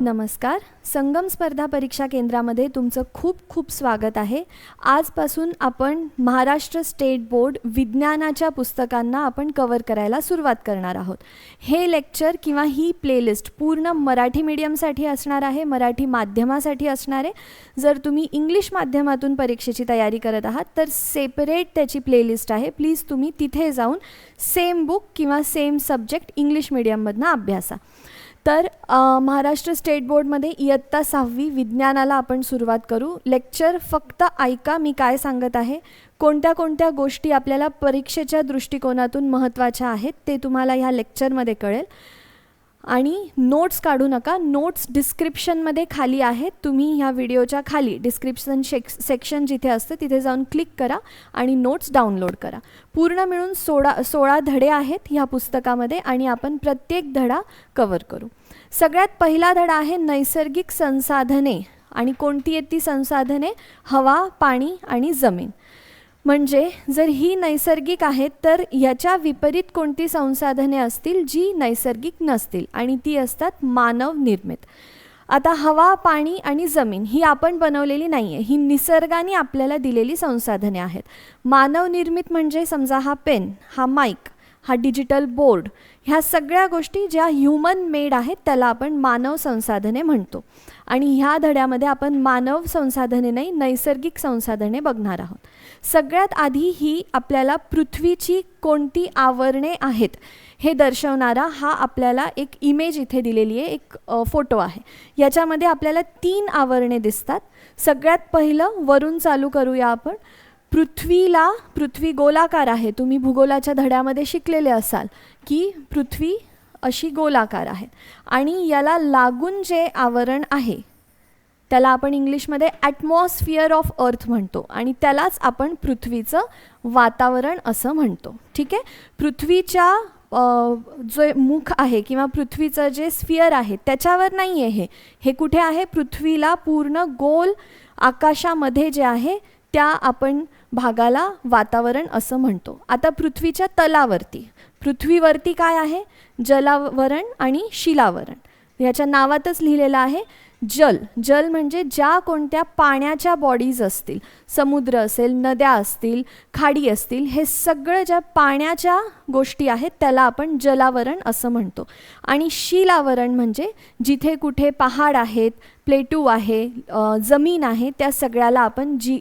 नमस्कार. संगम स्पर्धा परीक्षा केंद्रामध्ये तुमचं खूप खूप स्वागत आहे. आजपासून आपण महाराष्ट्र स्टेट बोर्ड विज्ञानाच्या पुस्तकांना आपण कवर करायला सुरुवात करणार आहोत. हे लेक्चर किंवा ही प्लेलिस्ट पूर्ण मराठी मीडियमसाठी असणार आहे मराठी माध्यमासाठी असणार आहे. जर तुम्ही इंग्लिश माध्यमातून परीक्षेची तयारी करत आहात तर सेपरेट त्याची प्लेलिस्ट आहे. प्लीज तुम्ही तिथे जाऊन सेम बुक किंवा सेम सब्जेक्ट इंग्लिश मीडियममधनं अभ्यासा. तर महाराष्ट्र स्टेट बोर्डमध्ये इयत्ता सहावी विज्ञानाला आपण सुरुवात करू. लेक्चर फक्त ऐका मी काय सांगत आहे. कोणत्या कोणत्या गोष्टी आपल्याला परीक्षेच्या दृष्टिकोनातून महत्त्वाच्या आहेत ते तुम्हाला ह्या लेक्चरमध्ये कळेल. आणि नोट्स काढू नका. नोट्स डिस्क्रिप्शनमध्ये खाली आहेत. तुम्ही ह्या व्हिडिओच्या खाली डिस्क्रिप्शन शेक सेक्शन जिथे असतं तिथे जाऊन क्लिक करा आणि नोट्स डाउनलोड करा. पूर्ण मिळून सोळा सोळा धडे आहेत ह्या पुस्तकामध्ये आणि आपण प्रत्येक धडा कवर करू. सगळ्यात पहिला धडा आहे नैसर्गिक संसाधने. आणि कोणती आहेत ती संसाधने? हवा पाणी आणि जमीन. म्हणजे जर ही नैसर्गिक आहेत तर याच्या विपरीत कोणती संसाधने असतील जी नैसर्गिक नसतील? आणि ती असतात मानव निर्मित. आता हवा पाणी आणि जमीन ही आपण बनवलेली नाही आहे ही निसर्गाने आपल्याला दिलेली संसाधने आहेत. मानवनिर्मित म्हणजे समजा हा पेन हा माईक हा डिजिटल बोर्ड. ह्या सगळ्या गोष्टी ज्या ह्युमन मेड आहेत त्याला आपण मानव संसाधने म्हणतो. आणि ह्या धड्यामध्ये आपण मानव संसाधने नाही नैसर्गिक संसाधने बघणार आहोत. सगळ्यात आधी ही आपल्याला पृथ्वीची कोणती आवरणे आहेत हे दर्शवणारा हा आपल्याला एक इमेज इथे दिलेली आहे एक फोटो आहे. याच्यामध्ये आपल्याला तीन आवरणे दिसतात. सगळ्यात पहिलं वरून चालू करूया आपण. पृथ्वीला पृथ्वी गोलाकार आहे. तुम्ही भूगोलाच्या धड्यामध्ये शिकलेले असाल की पृथ्वी अशी गोलाकार आहे. आणि याला लागून जे आवरण आहे त्याला आपण इंग्लिशमध्ये ॲटमॉस्फिअर ऑफ अर्थ म्हणतो आणि त्यालाच आपण पृथ्वीचं वातावरण असं म्हणतो. ठीक आहे? पृथ्वीच्या जे जो मुख आहे किंवा पृथ्वीचं जे स्फिअर आहे त्याच्यावर नाही आहे हे. हे कुठे आहे? पृथ्वीला पूर्ण गोल आकाशामध्ये जे आहे त्या आपण भागाला वातावरण असं म्हणतो. आता पृथ्वीच्या तलावरती. पृथ्वीवरती काय आहे? जलावरण आणि शिलावरण. याच्या नावातच लिहिलेलं आहे जल. जल म्हणजे ज्या कोणत्या पाण्याच्या बॉडीज असतील. समुद्र असेल नद्या असतील खाडी असतील हे सगळं ज्या पाण्याच्या गोष्टी आहेत त्याला आपण जलावरण असं म्हणतो. आणि शिलावरण म्हणजे जिथे कुठे पहाड आहेत प्लेटू आहे जमीन आहे त्या सगळ्याला आपण जी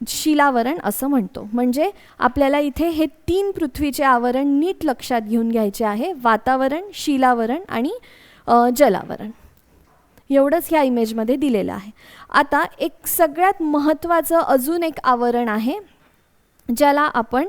शिलावरण असं म्हणतो. म्हणजे आपल्याला इथे हे तीन पृथ्वीचे आवरण नीट लक्षात घेऊन घ्यायचे आहे. वातावरण शिलावरण आणि जलावरण. एवढंच ह्या इमेजमध्ये दिलेलं आहे. आता एक सगळ्यात महत्त्वाचं अजून एक आवरण आहे ज्याला आपण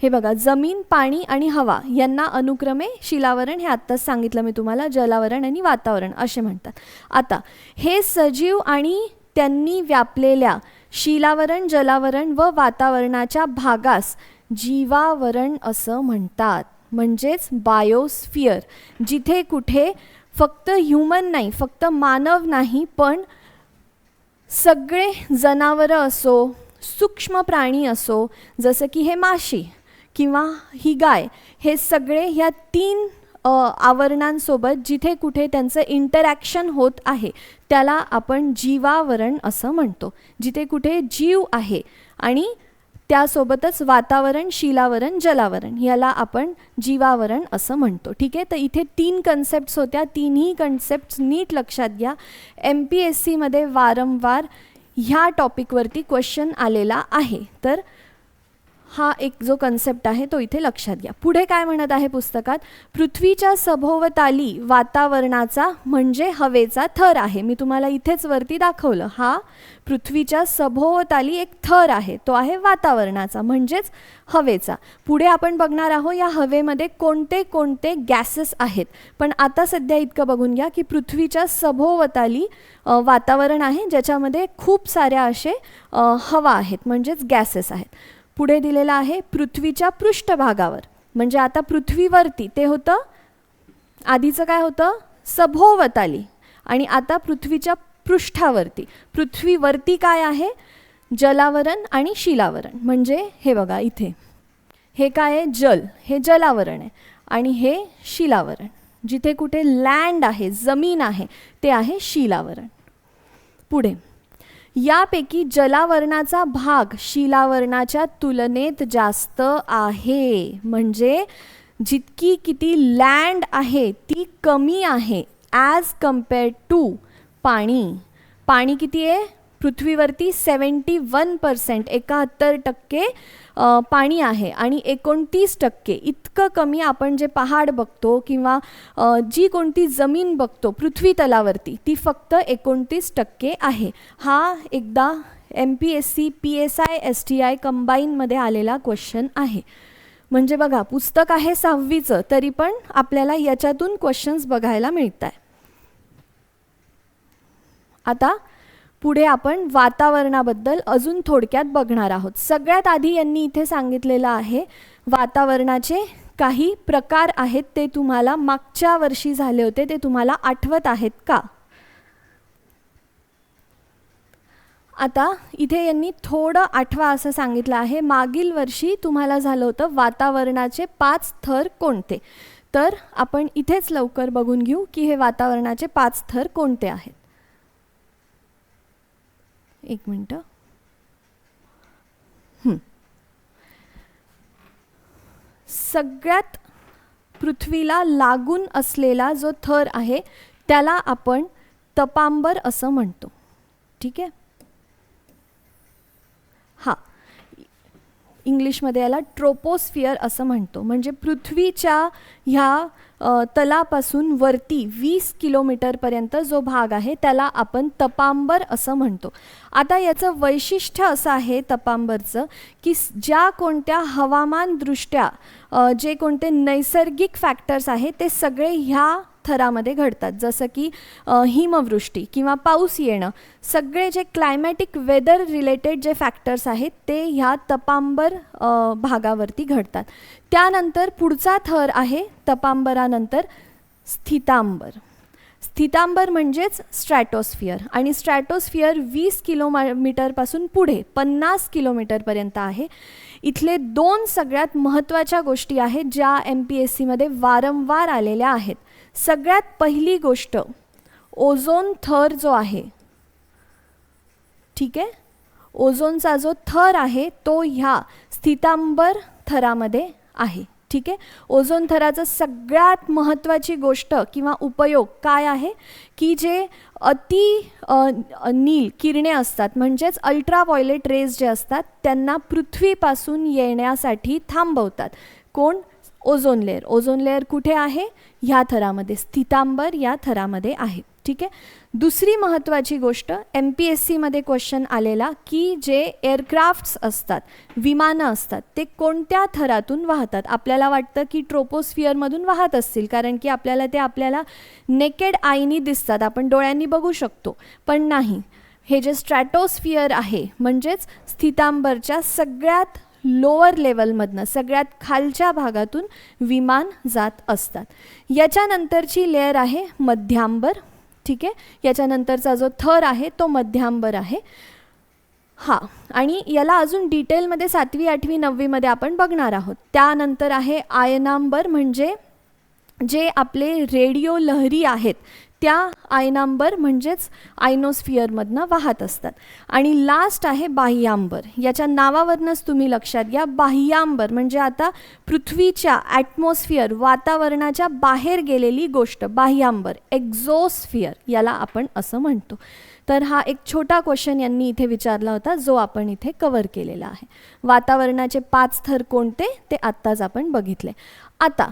हे बघा जमीन पाणी आणि हवा यांना अनुक्रमे शिलावरण हे आत्ताच सांगितलं मी तुम्हाला जलावरण आणि वातावरण असे म्हणतात. आता हे सजीव आणि त्यांनी व्यापलेल्या शिलावरण जलावरण व वातावरणाच्या भागास जीवावरण असं म्हणतात. म्हणजेच बायोस्फियर जिथे कुठे फक्त ह्युमन नाही फक्त मानव नाही पण सगळे जनावरं असो सूक्ष्म प्राणी असो जसं की हे माशी किंवा ही गाय हे सगळे ह्या तीन आवरणांसोबत जिथे कुठे त्यांचं इंटरॅक्शन होत आहे त्याला आपण जीवावरण असं म्हणतो. जिथे कुठे जीव आहे आणि त्यासोबतच वातावरण शिलावरण जलावरण याला आपण जीवावरण असं म्हणतो. ठीक आहे? तर इथे तीन कन्सेप्ट्स होत्या. तिन्ही कन्सेप्ट्स नीट लक्षात घ्या. एम पी एस सीमध्ये वारंवार ह्या टॉपिकवरती क्वेश्चन आलेला आहे. तर हा एक जो कन्सेप्ट आहे तो इथे लक्षात घ्या. पुढे काय म्हणत आहे पुस्तकात? पृथ्वीच्या सभोवताली वातावरणाचा म्हणजे हवेचा थर आहे. मी तुम्हाला इथेच वरती दाखवलं. हा पृथ्वीच्या सभोवताली एक थर आहे. तो आहे वातावरणाचा म्हणजेच हवेचा. पुढे आपण बघणार आहोत या हवेमध्ये कोणते कोणते गॅसेस आहेत. पण आता सध्या इतकं बघून घ्या की पृथ्वीच्या सभोवताली वातावरण आहे ज्याच्यामध्ये खूप साऱ्या असे हवा आहेत म्हणजेच गॅसेस आहेत. पुढे दिलेलं आहे पृथ्वीच्या पृष्ठभागावर. म्हणजे आता पृथ्वीवरती ते होतं आधीचं काय होतं? सभोवताली. आणि आता पृथ्वीच्या पृष्ठावरती. पृथ्वीवरती काय आहे? जलावरण आणि शिलावरण. म्हणजे हे बघा इथे. हे काय आहे? जल. हे जलावरण आहे. आणि हे शिलावरण. जिथे कुठे लँड आहे जमीन आहे ते आहे शिलावरण. पुढे. यापैकी जलावरणाचा भाग शिलावरणाच्या तुलनेत जास्त आहे. म्हणजे जितकी किती लँड आहे ती कमी आहे ॲज कम्पेअर्ड टू पाणी. पाणी किती आहे? पृथ्वीवरती सेवन्टी वन पर्सेंट एकाहत्तर टक्के पाणी आहे. आणि एकोणतीस टक्के इतकं कमी आपण जे पहाड बघतो किंवा जी कोणती जमीन बघतो पृथ्वी तलावरती ती फक्त एकोणतीस टक्के आहे. हा एकदा M P S C P S I S T I कंबाईनमध्ये आलेला क्वेश्चन आहे. म्हणजे बघा पुस्तक आहे सहावीचं तरी पण आपल्याला याच्यातून क्वेश्चन्स बघायला मिळत आहे आता पुढे आपण वातावरणाबद्दल अजून थोडक्यात बघणार आहोत. सगळ्यात आधी यांनी इथे सांगितलेलं आहे वातावरणाचे काही प्रकार आहेत ते तुम्हाला मागच्या वर्षी झाले होते ते तुम्हाला आठवत आहेत का? आता इथे यांनी थोडं आठवा असं सांगितलं आहे मागील वर्षी तुम्हाला झालं होतं वातावरणाचे पाच थर कोणते? तर आपण इथेच लवकर बघून घेऊ की हे वातावरणाचे पाच थर कोणते आहेत. एक मिनटं. सगळ्यात पृथ्वीला लागून असलेला जो थर आहे त्याला आपण तपांबर असं म्हणतो. ठीक आहे? हां. इंग्लिशमध्ये याला ट्रोपोस्फिअर असं म्हणतो. म्हणजे पृथ्वीच्या ह्या तलापासून वरती वीस किलोमीटरपर्यंत जो भाग आहे त्याला आपण तपांबर असं म्हणतो. आता याचं वैशिष्ट्य असं आहे तपांबरचं की ज्या कोणत्या हवामानदृष्ट्या जे कोणते नैसर्गिक फॅक्टर्स आहेत ते सगळे ह्या थरामध्ये घडतात. जसं की हिमवृष्टी किंवा पाऊस येणं सगळे जे क्लायमॅटिक वेदर रिलेटेड जे फॅक्टर्स आहेत ते ह्या तपांबर भागावरती घडतात. त्यानंतर पुढचा थर आहे तपांबरानंतर स्थितांबर. स्थितांबर म्हणजेच स्ट्रॅटोस्फिअर आणि स्ट्रॅटोस्फिअर वीस किलोमीटरपासून पुढे पन्नास किलोमीटरपर्यंत आहे. इथले दोन सगळ्यात महत्त्वाच्या गोष्टी आहेत ज्या एम पी एस सीमध्ये वारंवार आलेल्या आहेत. सगळ्यात पहिली गोष्ट ओझोन थर जो आहे ठीक आहे? ओझोनचा जो थर आहे तो ह्या स्थितांबर थरामध्ये आहे ठीक आहे? ओझोन थराचं सगळ्यात महत्त्वाची गोष्ट किंवा उपयोग काय आहे? की जे अति नील किरणे असतात म्हणजेच अल्ट्राव्हॉयलेट रेज जे असतात त्यांना पृथ्वीपासून येण्यासाठी थांबवतात. कोण? ओझोन लेअर ओझोन लेअर कुठे आहे? ह्या थरामध्ये स्थितांबर या थरामध्ये आहे. ठीक आहे? दुसरी महत्त्वाची गोष्ट एम पी एस सीमध्ये क्वेश्चन आलेला की जे एअरक्राफ्ट्स असतात विमानं असतात ते कोणत्या थरातून वाहतात? आपल्याला वाटतं की ट्रोपोस्फिअरमधून वाहत असतील कारण की आपल्याला ते आपल्याला नेकेड आईनी दिसतात. आपण डोळ्यांनी बघू शकतो. पण नाही. हे जे स्ट्रॅटोस्फिअर आहे म्हणजेच स्थितांबरच्या सगळ्यात लोअर लेवलमधनं सगळ्यात खालच्या भागातून विमान जात असतात. याच्यानंतरची लेअर आहे मध्यांबर ठीक आहे? याच्यानंतरचा जो थर आहे तो मध्यांबर आहे. हां आणि याला अजून डिटेलमध्ये सातवी आठवी नववीमध्ये आपण बघणार आहोत. त्यानंतर आहे आयनांबर म्हणजे जे आपले रेडिओ लहरी आहेत त्या आयनांबर म्हणजेच आयनोस्फिअरमधनं वाहत असतात. आणि लास्ट आहे बाह्यांबर. याच्या नावावरनंच तुम्ही लक्षात घ्या बाह्यांबर म्हणजे आता पृथ्वीच्या ॲटमॉस्फिअर वातावरणाच्या बाहेर गेलेली गोष्ट बाह्यांबर एक्झोस्फिअर याला आपण असं म्हणतो. तर हा एक छोटा क्वेश्चन यांनी इथे विचारला होता जो आपण इथे कवर केलेला आहे. वातावरणाचे पाच थर कोणते? ते आत्ताच आपण बघितले. आता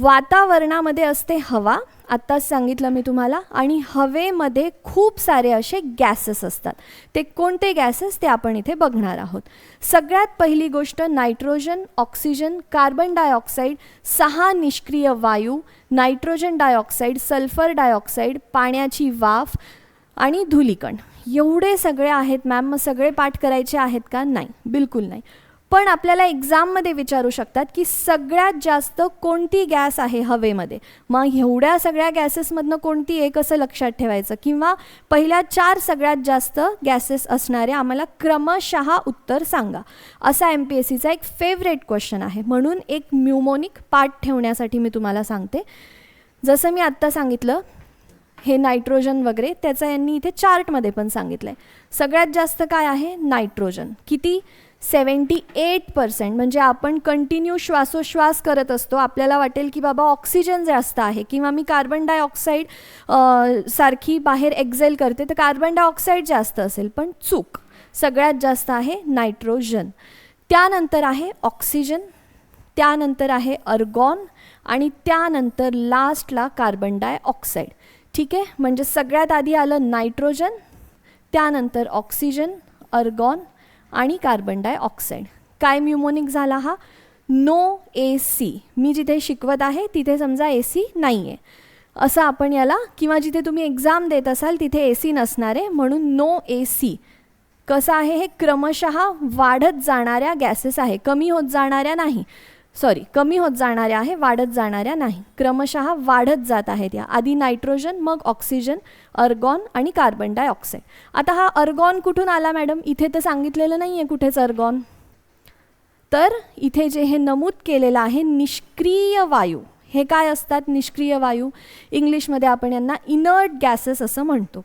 वातावरणामध्ये असते हवा. आत्ताच सांगितलं मी तुम्हाला. आणि हवेमध्ये खूप सारे असे गॅसेस असतात. ते कोणते गॅसेस ते आपण इथे बघणार आहोत. सगळ्यात पहिली गोष्ट नायट्रोजन ऑक्सिजन कार्बन डायऑक्साईड सहा निष्क्रिय वायू नायट्रोजन डायऑक्साईड सल्फर डायऑक्साईड पाण्याची वाफ आणि धुलीकण. एवढे सगळे आहेत मॅम मग सगळे पाठ करायचे आहेत का? नाही. बिलकुल नाही. पण आपल्याला एक्झाममध्ये विचारू शकतात की सगळ्यात जास्त कोणती गॅस आहे हवेमध्ये? मग एवढ्या सगळ्या गॅसेसमधनं कोणती एक असं लक्षात ठेवायचं? किंवा पहिल्या चार सगळ्यात जास्त गॅसेस असणारे आम्हाला क्रमशः उत्तर सांगा. असा एम पी एस सीचा एक फेवरेट क्वेश्चन आहे. म्हणून एक म्युमोनिक पाठ ठेवण्यासाठी मी तुम्हाला सांगते. जसं मी आत्ता सांगितलं हे नायट्रोजन वगैरे त्याचं यांनी इथे चार्टमध्ये पण सांगितलं आहे सगळ्यात जास्त काय आहे? नायट्रोजन किती? सेवन्टी एट पर्सेंट म्हणजे आपण कंटिन्यू श्वासोश्वास करत असतो. आपल्याला वाटेल की बाबा ऑक्सिजन जास्त आहे किंवा मी कार्बन डायऑक्साईड सारखी बाहेर एक्झेल करते तर कार्बन डायऑक्साईड जास्त असेल. पण चूक सगळ्यात जास्त आहे नायट्रोजन. त्यानंतर आहे ऑक्सिजन त्यानंतर आहे अर्गॉन आणि त्यानंतर लास्टला कार्बन डायऑक्साईड. ठीक आहे? म्हणजे सगळ्यात आधी आलं नायट्रोजन त्यानंतर ऑक्सिजन अर्गॉन आणि कार्बन डायऑक्साईड काय म्युमोनिक झाला हा? नो ए सी मी जिथे शिकवत आहे तिथे समजा ए सी नाही आहे असं आपण याला किंवा जिथे तुम्ही एक्झाम देत असाल तिथे ए सी नसणार आहे म्हणून नो ए सी कसं आहे हे? क्रमशः वाढत जाणाऱ्या गॅसेस आहे. कमी होत जाणाऱ्या नाही. सॉरी कमी होत जाणाऱ्या आहे वाढत जाणाऱ्या नाही. क्रमशः वाढत जात आहेत या. आधी नायट्रोजन मग ऑक्सिजन अर्गॉन आणि कार्बन डायऑक्साईड. आता हा अर्गॉन कुठून आला मॅडम? इथे तर सांगितलेलं नाही आहे कुठेच अर्गॉन. तर इथे जे हे नमूद केलेलं आहे निष्क्रिय वायू. हे काय असतात? निष्क्रिय वायू? इंग्लिशमध्ये आपण यांना इनर्ट गॅसेस असं म्हणतो.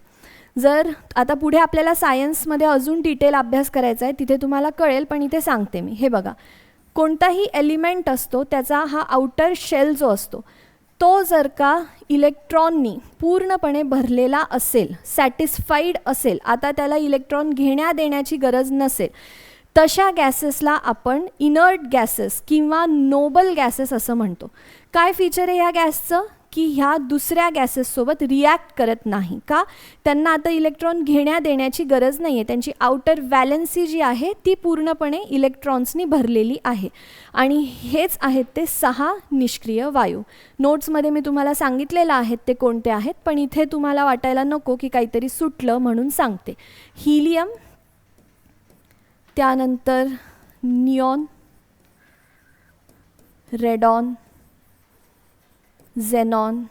जर आता पुढे आपल्याला सायन्समध्ये अजून डिटेल अभ्यास करायचा आहे तिथे तुम्हाला कळेल पण इथे सांगते मी. हे बघा. कोणताही एलिमेंट असतो त्याचा हा आउटर शेल जो असतो तो जर का इलेक्ट्रॉननी पूर्णपणे भरलेला असेल सॅटिस्फाईड असेल आता त्याला इलेक्ट्रॉन घेण्या देण्याची गरज नसेल तशा गॅसेसला आपण इनर्ट गॅसेस किंवा नोबल गॅसेस असं म्हणतो. काय फीचर आहे ह्या गॅसचं की ह्या दुसऱ्या गॅसेससोबत रिॲक्ट करत नाही. का? त्यांना आता इलेक्ट्रॉन घेण्या देण्याची गरज नाही आहे त्यांची आउटर वॅलन्सी जी आहे ती पूर्णपणे इलेक्ट्रॉन्सनी भरलेली आहे. आणि हेच आहेत ते सहा निष्क्रिय वायू. नोट्समध्ये मी तुम्हाला सांगितलेलं आहेत ते कोणते आहेत पण इथे तुम्हाला वाटायला नको की काहीतरी सुटलं म्हणून सांगते. हिलियम त्यानंतर नियॉन रेडॉन झेनॉन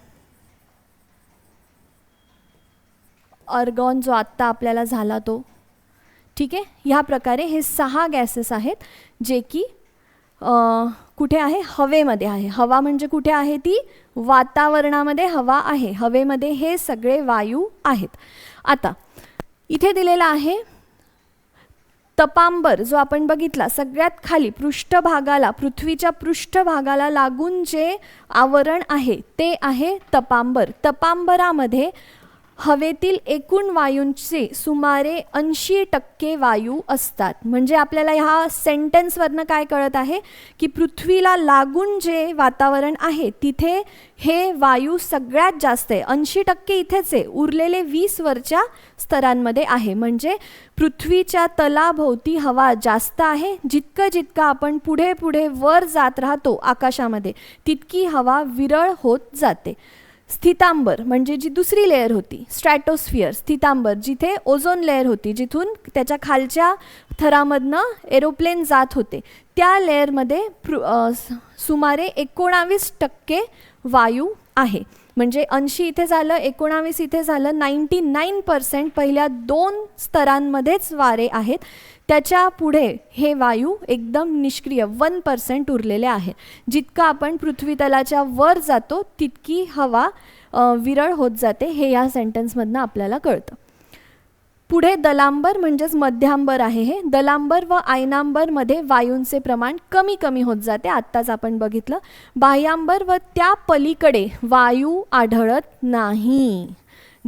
अर्गॉन जो आत्ता आपल्याला झाला तो ठीक आहे? ह्या प्रकारे हे सहा गॅसेस आहेत जे की कुठे आहे? हवेमध्ये आहे. हवा म्हणजे कुठे आहे ती? वातावरणामध्ये हवा आहे. हवेमध्ये हे सगळे वायू आहेत. आता इथे दिलेलं आहे तपांबर जो आपण बघितला सगळ्यात खाली पृष्ठभागाला पृथ्वीच्या पृष्ठभागाला लागून जे आवरण आहे ते आहे तपांबर. तपांबरामध्ये हवेतील एकूण वायूंचे सुमारे ऐंशी टक्के वायू असतात. म्हणजे आपल्याला ह्या सेंटेन्सवरनं काय कळत आहे? की पृथ्वीला लागून जे वातावरण आहे तिथे हे वायू सगळ्यात जास्त आहे. ऐंशी टक्के इथेच आहे. उरलेले वीस वरच्या स्तरांमध्ये आहे. म्हणजे पृथ्वीच्या तलाभोवती हवा जास्त आहे. जितकं जितकं आपण पुढे पुढे वर जात राहतो आकाशामध्ये तितकी हवा विरळ होत जाते. स्थितांबर म्हणजे जी दुसरी लेअर होती स्ट्रॅटोस्फिअर स्थितांबर जिथे ओझोन लेअर होती जिथून त्याच्या खालच्या थरामधनं एरोप्लेन जात होते. त्या लेअरमध्ये सुमारे एकोणावीस टक्के वायू आहे. म्हणजे ऐंशी इथे झालं एकोणावीस इथे झालं नाईन्टी नाईन पर्सेंट पहिल्या दोन स्तरांमध्येच वारे आहेत. त्याच्या पुढे हे वायू एकदम निष्क्रिय वन पर्सेंट उरलेले आहे. जितकं आपण पृथ्वीतलाच्या वर जातो तितकी हवा विरळ होत जाते हे या सेंटेन्समधनं आपल्याला कळतं. पुढे दलांबर म्हणजेच मध्यांबर आहे हे. दलांबर व आयनांबरमध्ये वायूंचे प्रमाण कमी कमी होत जाते. आत्ताच आपण बघितलं. बाह्यांबर व त्या पलीकडे वायू आढळत नाही.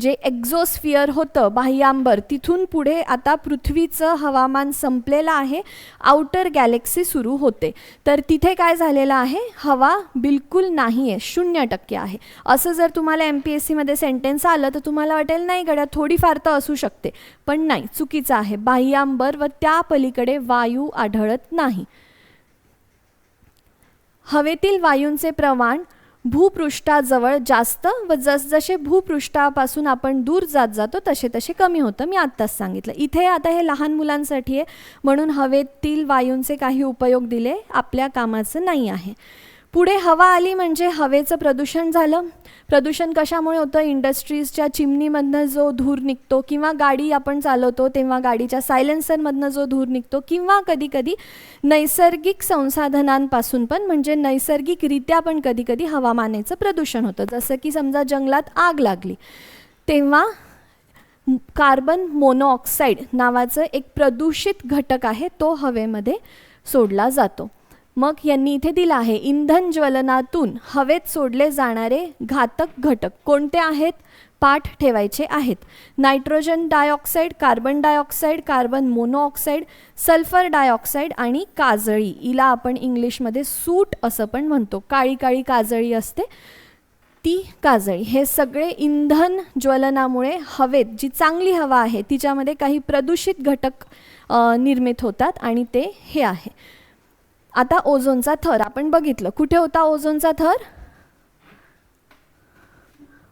जे एक्झोस्फिअर होतं बाह्यांबर तिथून पुढे आता पृथ्वीचं हवामान संपलेलं आहे आउटर गॅलेक्सी सुरू होते. तर तिथे काय झालेलं आहे? हवा बिलकुल नाही आहे शून्य टक्के आहे. असं जर तुम्हाला एम पी एस सीमध्ये सेंटेन्स आलं तर तुम्हाला वाटेल नाही गड्या थोडीफार तर असू शकते. पण नाही चुकीचं आहे. बाह्यांबर व त्या पलीकडे वायू आढळत नाही. हवेतील वायूंचे प्रमाण भूपृष्ठाजवळ जास्त व जसजसे भूपृष्ठापासून आपण दूर जात जातो तसे तसे कमी होतं. मी आत्ताच सांगितलं. इथे आता हे लहान मुलांसाठी आहे. म्हणून हवेतील वायूंचे काही उपयोग दिले आपल्या कामाचं नाही आहे. पुढे हवा आली म्हणजे हवेचं प्रदूषण झालं. प्रदूषण कशामुळे होतं? इंडस्ट्रीजच्या चिमणीमधनं जो धूर निघतो किंवा गाडी आपण चालवतो तेव्हा गाडीच्या सायलेन्सरमधनं जो धूर निघतो किंवा कधीकधी नैसर्गिक संसाधनांपासून पण म्हणजे नैसर्गिकरित्या पण कधीकधी हवामानाचं प्रदूषण होतं. जसं की समजा जंगलात आग लागली तेव्हा कार्बन मोनोऑक्साईड नावाचं एक प्रदूषित घटक आहे तो हवेमध्ये सोडला जातो. मग यांनी इथे दिलं आहे इंधन ज्वलनातून हवेत सोडले जाणारे घातक घटक. कोणते आहेत? पाठ ठेवायचे आहेत. Nitrogen dioxide carbon dioxide carbon monoxide sulphur dioxide आणि काजळी. हिला आपण इंग्लिशमध्ये सूट असं पण म्हणतो. काळी काळी काजळी असते. ती काजळी. हे सगळे इंधन ज्वलनामुळे हवेत जी चांगली हवा आहे तिच्यामध्ये काही प्रदूषित घटक निर्मित होतात आणि ते हे आहे. आता ओझोनचा थर आपण बघितलं. कुठे होता ओझोनचा थर?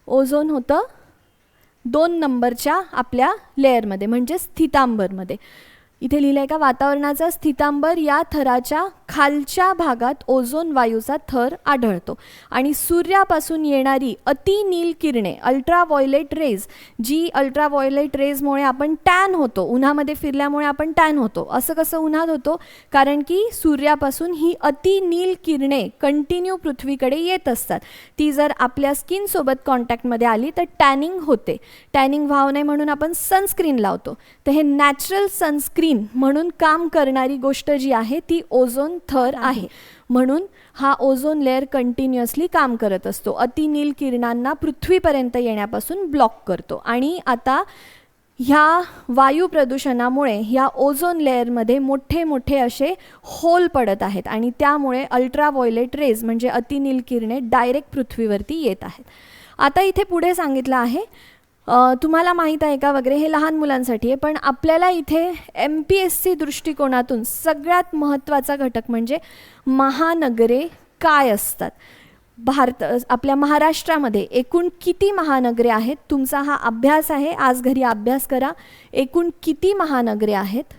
ओझोन होतं दोन नंबरच्या आपल्या लेअरमध्ये म्हणजे स्थितांबरमध्ये. इथे लिहिलं आहे का वातावरणाचा स्थितांबर या थराच्या खालच्या भागात ओझोन वायूचा थर आढळतो. आणि सूर्यापासून येणारी अतिनील किरणे अल्ट्राव्हायोलेट रेज जी अल्ट्राव्हायोलेट रेजमुळे आपण टॅन होतो उन्हामध्ये फिरल्यामुळे आपण टॅन होतो. असं कसं उन्हात होतो? कारण की सूर्यापासून ही अतिनील किरणे कंटिन्यू पृथ्वीकडे येत असतात. ती जर आपल्या स्किनसोबत कॉन्टॅक्टमध्ये आली तर टॅनिंग होते. टॅनिंग व्हावं नाही म्हणून आपण सनस्क्रीन लावतो. तर हे नॅचरल सनस्क्रीन म्हणून काम करणारी गोष्ट जी आहे ती ओझोन थर आहे. म्हणून हा ओझोन लेअर कंटिन्युअसली काम करत असतो. अतिनील किरणांना पृथ्वीपर्यंत येण्यापासून ब्लॉक करतो. आणि आता ह्या वायू प्रदूषणामुळे ह्या ओझोन लेअरमध्ये मोठे मोठे असे होल पडत आहेत आणि त्यामुळे अल्ट्राव्हायोलेट रेज म्हणजे अतिनील किरणे डायरेक्ट पृथ्वीवरती येत आहेत. आता इथे पुढे सांगितलं आहे तुम्हाला माहीत आहे का वगैरे? हे लहान मुलांसाठी आहे. पण आपल्याला इथे एम पी एस सी दृष्टिकोनातून सगळ्यात महत्त्वाचा घटक म्हणजे महानगरे काय असतात? भारत आपल्या महाराष्ट्रामध्ये एकूण किती महानगरे आहेत? तुमचा हा अभ्यास आहे. आज घरी अभ्यास करा. एकूण किती महानगरे आहेत?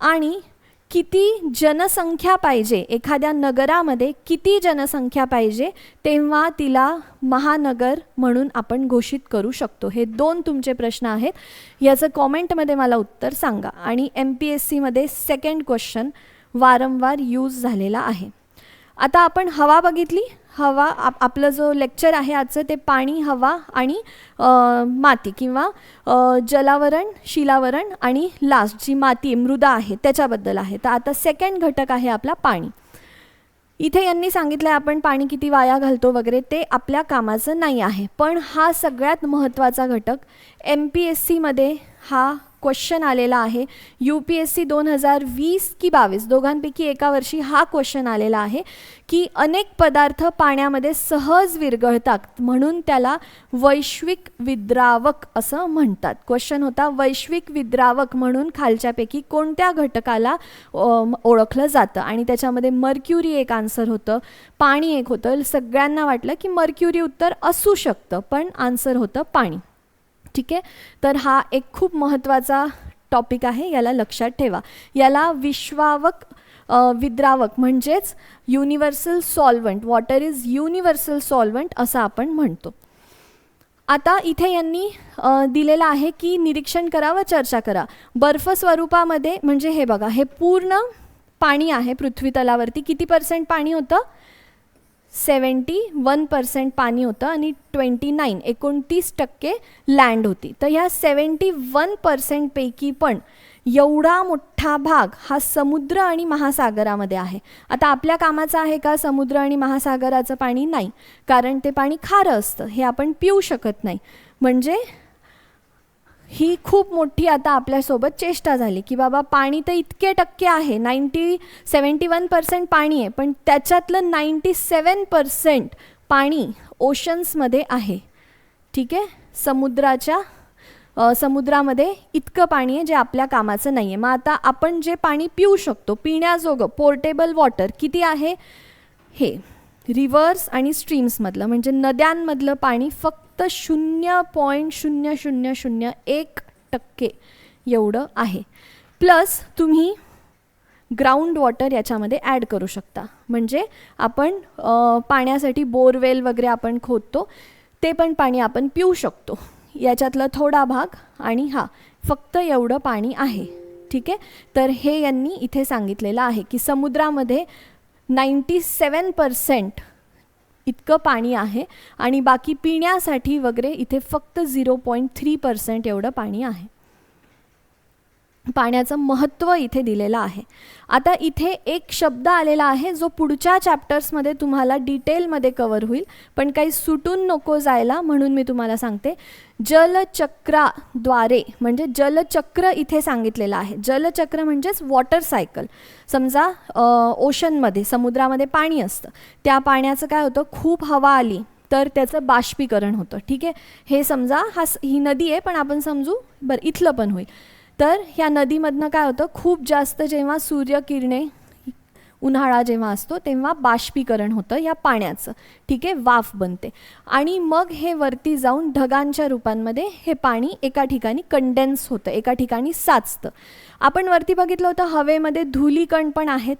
आणि किती जनसंख्या पाहिजे? एखाद्या नगरामध्ये किती जनसंख्या पाहिजे? तेव्हा तिला महानगर म्हणून आपण घोषित करू शकतो. हे दोन तुमचे प्रश्न आहेत. याचं कॉमेंटमध्ये मला उत्तर सांगा. आणि एम पी एस सीमध्ये सेकंड क्वेश्चन वारंवार यूज झालेला आहे. आता आपण हवा बघितली. हवा आप आपलं जो लेक्चर आहे आजचं ते पाणी हवा आणि माती किंवा जलावरण शिलावरण आणि लास्ट जी माती मृदा आहे त्याच्याबद्दल आहे. तर आता सेकंड घटक आहे आपला पाणी. इथे यांनी सांगितलं आहे आपण पाणी किती वाया घालतो वगैरे ते आपल्या कामाचं नाही आहे. पण हा सगळ्यात महत्त्वाचा घटक एम पी एस सीमध्ये हा क्वेश्चन आलेला आहे. यू पी एस सी दोन हजार वीस की बावीस दोघांपैकी एका वर्षी हा क्वेश्चन आलेला आहे की अनेक पदार्थ पाण्यामध्ये सहज विरघळतात म्हणून त्याला वैश्विक विद्रावक असं म्हणतात. क्वेश्चन होता वैश्विक विद्रावक म्हणून खालच्यापैकी कोणत्या घटकाला ओळखलं जातं? आणि त्याच्यामध्ये मर्क्युरी एक आन्सर होतं पाणी एक होतं. सगळ्यांना वाटलं की मर्क्युरी उत्तर असू शकतं पण आन्सर होतं पाणी. ठीक आहे? तर हा एक खूप महत्त्वाचा टॉपिक आहे याला लक्षात ठेवा. याला विश्वावक विद्रावक म्हणजेच universal solvent water is universal solvent असं आपण म्हणतो. आता इथे यांनी दिलेलं आहे की निरीक्षण करा व चर्चा करा. बर्फ स्वरूपामध्ये म्हणजे हे बघा हे पूर्ण पाणी आहे पृथ्वी तलावरती किती पर्सेंट पाणी होतं? सेवन्टी वन पर्सेंट पाणी होतं आणि ट्वेंटी नाईन एकोणतीस टक्के लँड होती. तर ह्या सेवन्टी वन पर्सेंटपैकी पण एवढा मोठा भाग हा समुद्र आणि महासागरामध्ये आहे. आता आपल्या कामाचा आहे का समुद्र आणि महासागराचं पाणी? नाही. कारण ते पाणी खारं असतं. हे आपण पिऊ शकत नाही. म्हणजे ही खूप मोठी आता आपल्यासोबत चेष्टा झाली की बाबा पाणी तर इतके टक्के आहे नाईन्टी सेवन्टी वन पर्सेंट पाणी आहे पण त्याच्यातलं नाईन्टी सेवन पर्सेंट पाणी ओशन्समध्ये आहे. ठीक आहे? समुद्राच्या समुद्रामध्ये इतकं पाणी आहे जे आपल्या कामाचं नाही आहे मग आता आपण जे पाणी पिऊ शकतो पिण्याजोगं पोर्टेबल वॉटर किती आहे? हे रिव्हर्स आणि स्ट्रीम्समधलं म्हणजे नद्यांमधलं पाणी फक्त फक्त शून्य पॉईंट शून्य शून्य शून्य एक टक्के एवढं आहे. प्लस तुम्ही ग्राउंड वॉटर याच्यामध्ये ॲड करू शकता. म्हणजे आपण पाण्यासाठी बोरवेल वगैरे आपण खोदतो ते पण पाणी आपण पिऊ शकतो. याच्यातला थोडा भाग आणि हा फक्त एवढं पाणी आहे. ठीक आहे? तर हे यांनी इथे सांगितलेलं आहे की समुद्रामध्ये नाईंटी सेवन पर्सेंट इतकं पाणी आहे आणि बाकी पिण्यासाठी वगैरे इथे फक्त झिरो पॉईंट थ्री पर्सेंट एवढं पाणी आहे. पाण्याचं महत्त्व इथे दिलेलं आहे. आता इथे एक शब्द आलेला आहे जो पुढच्या चॅप्टर्समध्ये तुम्हाला डिटेलमध्ये कवर होईल. पण काही सुटून नको जायला म्हणून मी तुम्हाला सांगते. जलचक्राद्वारे म्हणजे जलचक्र इथे सांगितलेलं आहे. जलचक्र म्हणजेच वॉटर सायकल समजा ओशनमध्ये समुद्रामध्ये पाणी असतं. त्या पाण्याचं काय होतं? खूप हवा आली तर त्याचं बाष्पीकरण होतं. ठीक आहे? हे समजा हा स- ही नदी आहे पण आपण समजू बरं इथलं पण होईल. तर ह्या नदीमधनं काय होतं? खूप जास्त जेव्हा सूर्यकिरणे उन्हाळा जेव्हा असतो तेव्हा बाष्पीकरण होतं या पाण्याचं. ठीक आहे? वाफ बनते. आणि मग हे वरती जाऊन ढगांच्या रूपांमध्ये हे पाणी एका ठिकाणी कंडेन्स होतं एका ठिकाणी साचतं. आपण वरती बघितलं होतं हवेमध्ये धुलीकण पण आहेत.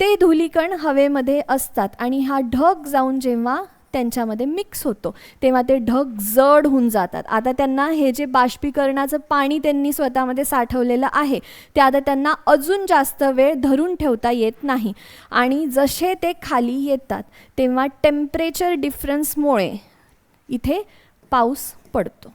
ते धुलीकण हवेमध्ये असतात आणि हा ढग जाऊन जेव्हा त्यांच्यामध्ये मिक्स होतो. तेव्हा ते ढग जड होऊन जातात. आता त्यांना हे जे बाष्पीकरणाचं पाणी त्यांनी स्वतःमध्ये साठवलेलं आहे ते आता त्यांना अजून जास्त वेळ धरून ठेवता येत नाही. आणि जसे ते खाली येतात तेव्हा टेम्परेचर डिफरन्समुळे इथे पाऊस पडतो.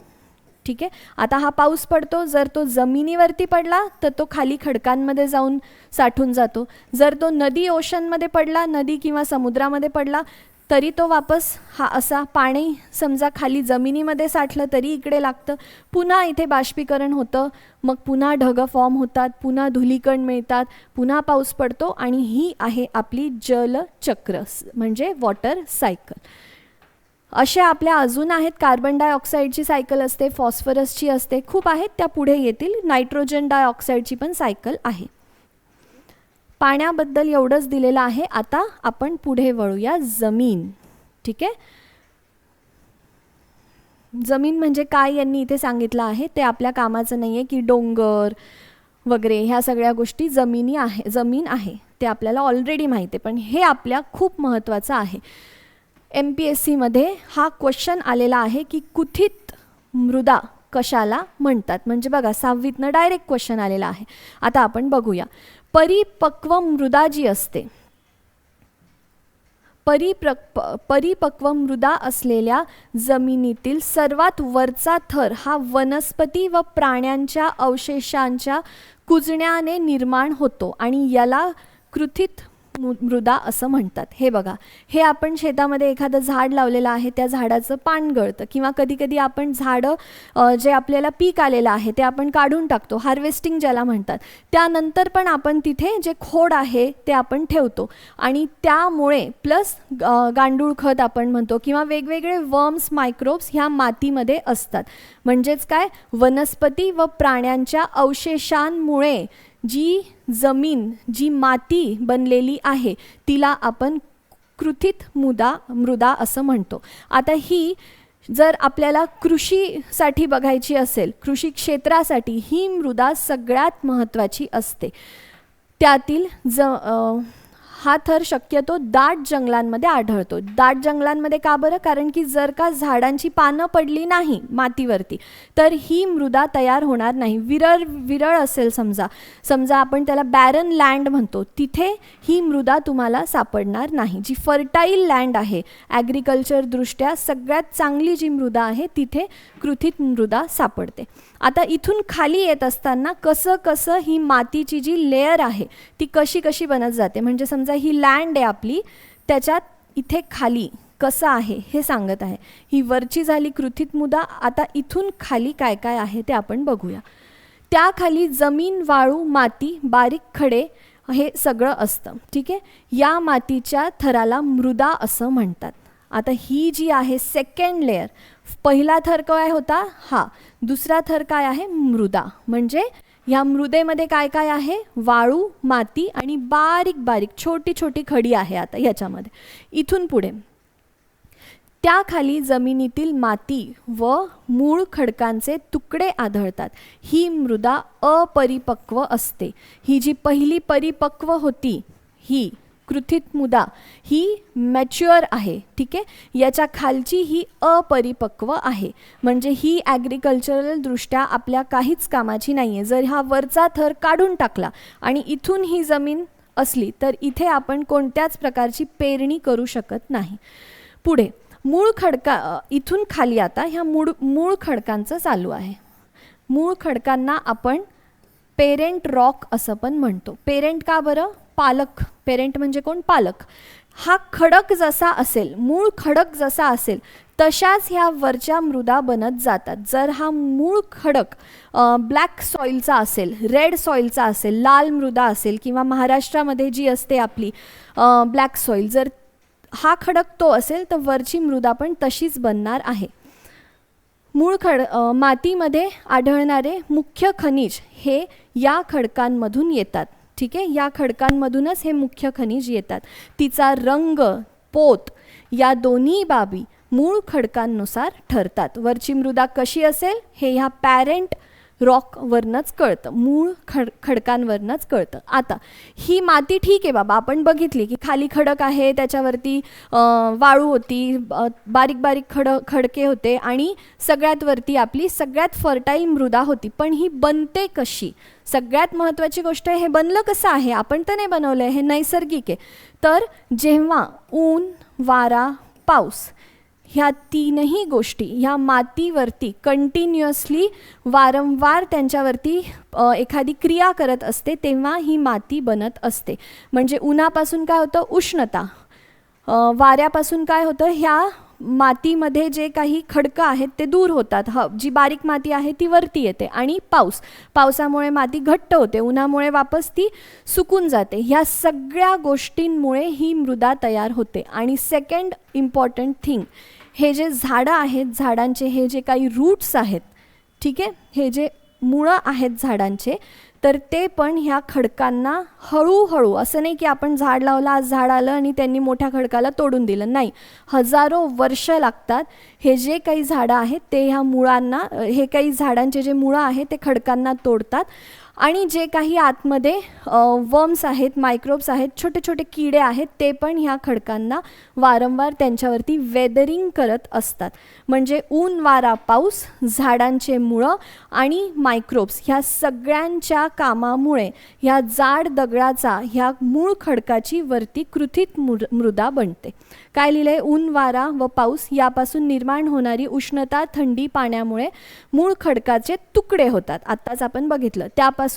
ठीक आहे? आता हा पाऊस पडतो जर तो जमिनीवरती पडला तर तो खाली खडकांमध्ये जाऊन साठून जातो. जर तो नदी ओशनमध्ये पडला नदी किंवा समुद्रामध्ये पडला तरी तो वापस हा असा पाणी समजा खाली जमिनीमध्ये साठलं तरी इकडे लागतं. पुन्हा इथे बाष्पीकरण होतं. मग पुन्हा ढगं फॉर्म होतात पुन्हा धुलीकण मिळतात पुन्हा पाऊस पडतो आणि ही आहे आपली जलचक्र म्हणजे वॉटर सायकल अशा आपल्या अजून आहेत कार्बन डायऑक्साईडची सायकल असते फॉस्फरसची असते खूप आहेत त्या पुढे येतील. नायट्रोजन डायऑक्साईडची पण सायकल आहे. पाण्याबद्दल एवढंच दिलेलं आहे. आता आपण पुढे वळूया. जमीन. ठीक आहे? जमीन म्हणजे काय यांनी इथे सांगितलं आहे? ते आपल्या कामाचं नाही आहे की डोंगर वगैरे ह्या सगळ्या गोष्टी जमिनी आहे जमीन आहे. ते आपल्याला ऑलरेडी माहिती आहे. पण हे आपल्या खूप महत्त्वाचं आहे. एम पी एस सीमध्ये हा क्वेश्चन आलेला आहे की कुथित मृदा कशाला म्हणतात? म्हणजे बघा सहावीतनं डायरेक्ट क्वेश्चन आलेला आहे. आता आपण बघूया. परिपक्व मृदा जी असते. परिप्रप परिपक्व मृदा असलेल्या जमिनीतील सर्वात वरचा थर हा वनस्पती व प्राण्यांच्या अवशेषांच्या कुजण्याने निर्माण होतो आणि याला कृथित मृदा असं म्हणतात. हे बघा हे आपण शेतामध्ये एखादं झाड लावलेलं आहे त्या झाडाचं पान गळतं किंवा कधीकधी आपण झाडं जे आपल्याला पीक आलेलं आहे ते आपण काढून टाकतो हार्वेस्टिंग ज्याला म्हणतात. त्यानंतर पण आपण तिथे जे खोड आहे ते आपण ठेवतो. आणि त्यामुळे प्लस गांडूळ खत आपण म्हणतो किंवा वेगवेगळे वर्म्स मायक्रोब्स ह्या मातीमध्ये असतात. म्हणजेच काय? वनस्पती व प्राण्यांच्या अवशेषांमुळे जी जमीन जी माती बनलेली आहे तिला आपण कृथित मृदा मृदा असं म्हणतो. आता ही जर आपल्याला कृषीसाठी बघायची असेल कृषी क्षेत्रासाठी ही मृदा सगळ्यात महत्त्वाची असते. त्यातील ज हा थर शक्यतो दाट जंगलांमध्ये आढळतो. दाट जंगलांमध्ये का बरं? कारण की जर का झाडांची पानं पडली नाही मातीवरती तर ही मृदा तयार होणार नाही. विरळ विरळ असेल समजा. समजा आपण त्याला बॅरन लँड म्हणतो. तिथे ही मृदा तुम्हाला सापडणार नाही. जी फर्टाईल लँड आहे ॲग्रिकल्चरदृष्ट्या सगळ्यात चांगली जी मृदा आहे तिथे कृथित मृदा सापडते. आता इथून खाली येत असताना कसं कसं ही मातीची जी लेअर आहे ती कशी कशी बनत जाते? म्हणजे समजा ही लँड आहे आपली त्याच्यात इथे खाली कसं आहे हे सांगत आहे. ही वरची झाली कृतीत मृदा आता इथून खाली काय काय आहे ते आपण बघूया. त्याखाली जमीन वाळू माती बारीक खडे हे सगळं असतं. ठीक आहे? या मातीच्या थराला मृदा असं म्हणतात. आता ही जी आहे सेकंड लेअर पहिला थर काय होता? हा. दुसरा थर काय आहे? मृदा. म्हणजे ह्या मृदेमध्ये काय काय आहे? वाळू माती आणि बारीक बारीक छोटी छोटी खडी आहे आता याच्यामध्ये. इथून पुढे. त्याखाली जमिनीतील माती व मूळ खडकांचे तुकडे आढळतात. ही मृदा अपरिपक्व असते. ही जी पहिली परिपक्व होती ही कृथित मुदा. ही मॅच्युअर आहे ठीक आहे? याच्या खालची ही अपरिपक्व आहे. म्हणजे ही ॲग्रिकल्चरलदृष्ट्या आपल्या काहीच कामाची नाही आहे जर हा वरचा थर काढून टाकला आणि इथून ही जमीन असली तर इथे आपण कोणत्याच प्रकारची पेरणी करू शकत नाही. पुढे मूळ खडका इथून खाली आता ह्या मूळ मूळ खडकांचं चालू आहे. मूळ खडकांना आपण पेरेंट रॉक असं पण म्हणतो. पेरेंट का बरं? पालक पेरेंट म्हणजे कोण? पालक. हा खडक जसा असेल मूळ खडक जसा असेल तशाच ह्या वरच्या मृदा बनत जातात. जर हा मूळ खडक ब्लॅक सॉईलचा असेल रेड सॉईलचा असेल लाल मृदा असेल किंवा महाराष्ट्रामध्ये जी असते आपली ब्लॅक सॉईल जर हा खडक तो असेल तर वरची मृदा पण तशीच बनणार आहे. मूळ खड मातीमध्ये आढळणारे मुख्य खनिज हे या खडकांमधून येतात. ठीक आहे? या खडकांमधूनच हे मुख्य खनिज येतात. तिचा रंग पोत या दोन्ही बाबी मूळ खडकांनुसार ठरतात. वरची मृदा कशी असेल? हे ह्या पॅरेंट रॉकवरनंच कळतं. मूळ खड खडकांवरनंच कळतं. आता ही माती ठीक आहे बाबा. आपण बघितली की खाली खडक आहे त्याच्यावरती वाळू होती बारीक बारीक खड खडके होते आणि सगळ्यात वरती आपली सगळ्यात फर्टाईल मृदा होती. पण ही बनते कशी? सगळ्यात महत्त्वाची गोष्ट आहे हे बनलं कसं आहे? आपण तर नाही बनवलं आहे हे नैसर्गिक आहे. तर जेव्हा ऊन वारा पाऊस ह्या तीनही गोष्टी ह्या मातीवरती कंटिन्युअसली वारंवार त्यांच्यावरती एखादी क्रिया करत असते तेव्हा ही माती बनत असते. म्हणजे उन्हापासून काय होतं? उष्णता. वाऱ्यापासून काय होतं? ह्या मातीमध्ये जे काही खडकं आहेत ते दूर होतात. ह जी बारीक माती आहे ती वरती येते. आणि पाऊस. पावसामुळे माती घट्ट होते. उन्हामुळे वापस ती सुकून जाते. ह्या सगळ्या गोष्टींमुळे ही मृदा तयार होते. आणि सेकंड इम्पॉर्टंट थिंग हे जे झाडं आहेत झाडांचे हे जे काही रूट्स आहेत ठीक आहे? हे जे मुळं आहेत झाडांचे तर ते पण ह्या खडकांना हळूहळू असं नाही की आपण झाड लावलं आज झाड आलं आणि त्यांनी मोठ्या खडकाला तोडून दिलं. नाही. हजारो वर्ष लागतात हे जे काही झाडं आहेत ते ह्या मुळांना हे काही झाडांचे जे मुळं आहेत ते खडकांना तोडतात. आणि जे काही आतमध्ये वर्म्स आहेत मायक्रोब्स आहेत छोटे छोटे किडे आहेत ते पण ह्या खडकांना वारंवार त्यांच्यावरती वेदरिंग करत असतात. म्हणजे ऊन वारा पाऊस झाडांचे मुळं आणि मायक्रोब्स ह्या सगळ्यांच्या कामामुळे ह्या जाड दगडाचा ह्या मूळ खडकाची वरती कृतीत मृदा बनते. काय लिहिलं आहे ऊन वारा व पाऊस यापासून निर्माण होणारी उष्णता थंडी पाण्यामुळे मूळ खडकाचे तुकडे होतात. आत्ताच आपण बघितलं. त्यापासून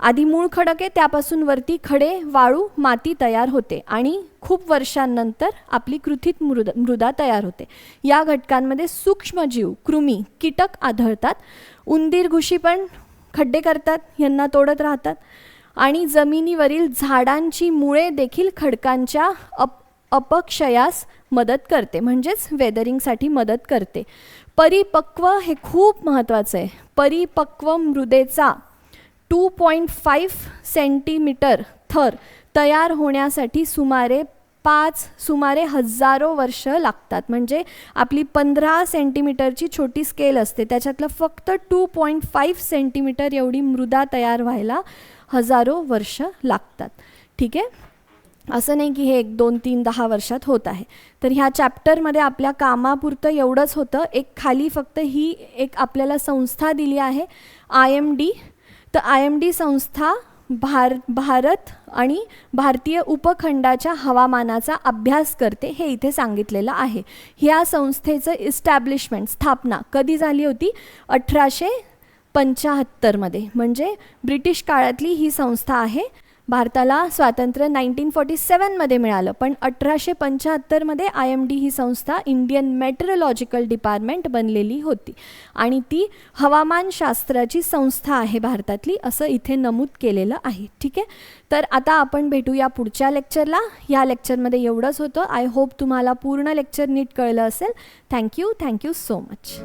आधी मूळ खडक आहे त्यापासून वरती खडे वाळू माती तयार होते आणि खूप वर्षांनंतर आपली कृथित मृद मृदा तयार होते. या घटकांमध्ये सूक्ष्मजीव कृमी कीटक आढळतात. उंदीर घुशी पण खड्डे करतात यांना तोडत राहतात. आणि जमिनीवरील झाडांची मुळे देखील खडकांच्या अप अपक्षयास मदत करते म्हणजेच वेदरिंगसाठी मदत करते. परिपक्व हे खूप महत्त्वाचं आहे. परिपक्व मृदेचा टू पॉईंट फाईव्ह सेंटीमीटर थर तयार होण्यासाठी सुमारे पाच सुमारे हजारो वर्ष लागतात. म्हणजे आपली पंधरा सेंटीमीटरची छोटी स्केल असते. त्याच्यातलं फक्त टू पॉईंट फाईव्ह सेंटीमीटर एवढी मृदा तयार व्हायला हजारो वर्ष लागतात. ठीक आहे? असं नाही की हे एक दोन तीन दहा वर्षात होत आहे. तर ह्या चॅप्टरमध्ये आपल्या कामापुरतं एवढंच होतं. एक खाली फक्त ही एक आपल्याला संस्था दिली आहे आय एम डी तर आय एम डी संस्था भार भारत आणि भारतीय उपखंडाच्या हवामानाचा अभ्यास करते हे इथे सांगितलेलं आहे. ह्या संस्थेचं इस्टॅब्लिशमेंट स्थापना कधी झाली होती? अठराशे पंच्याहत्तरमध्ये. म्हणजे ब्रिटिश काळातली ही संस्था आहे. भारताला स्वातंत्र्य नाईन्टीन फॉर्टी सेवनमध्ये मिळालं पण अठराशे पंच्याहत्तरमध्ये आय एम डी ही संस्था इंडियन मेट्रोलॉजिकल डिपार्टमेंट बनलेली होती. आणि ती हवामानशास्त्राची संस्था आहे भारतातली असं इथे नमूद केलेलं आहे. ठीक आहे? तर आता आपण भेटूया पुढच्या लेक्चरला या लेक्चरमध्ये एवढंच होतं. आय होप तुम्हाला पूर्ण लेक्चर नीट कळलं असेल. Thank you thank you so much